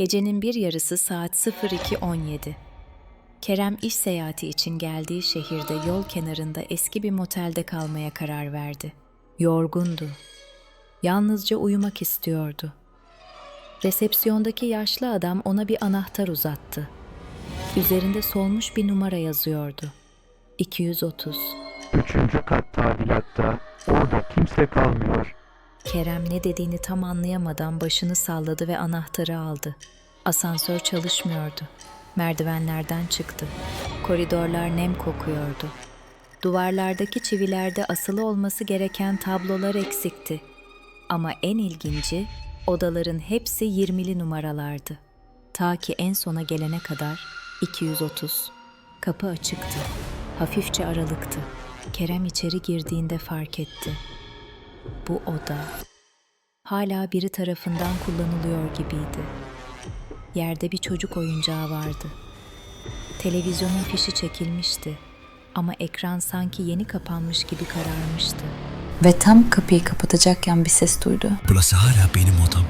Gecenin bir yarısı saat 02.17. Kerem iş seyahati için geldiği şehirde yol kenarında eski bir motelde kalmaya karar verdi. Yorgundu. Yalnızca uyumak istiyordu. Resepsiyondaki yaşlı adam ona bir anahtar uzattı. Üzerinde solmuş bir numara yazıyordu. 230. Üçüncü kat tadilatta. Orada kimse kalmıyor. Kerem ne dediğini tam anlayamadan başını salladı ve anahtarı aldı. Asansör çalışmıyordu. Merdivenlerden çıktı. Koridorlar nem kokuyordu. Duvarlardaki çivilerde asılı olması gereken tablolar eksikti. Ama en ilginci odaların hepsi 20'li numaralardı. Ta ki en sona gelene kadar 230. Kapı açıktı. Hafifçe aralıktı. Kerem içeri girdiğinde fark etti. Bu oda hala biri tarafından kullanılıyor gibiydi. Yerde bir çocuk oyuncağı vardı. Televizyonun fişi çekilmişti ama ekran sanki yeni kapanmış gibi kararmıştı. Ve tam kapıyı kapatacakken bir ses duydu. Burası hala benim odam.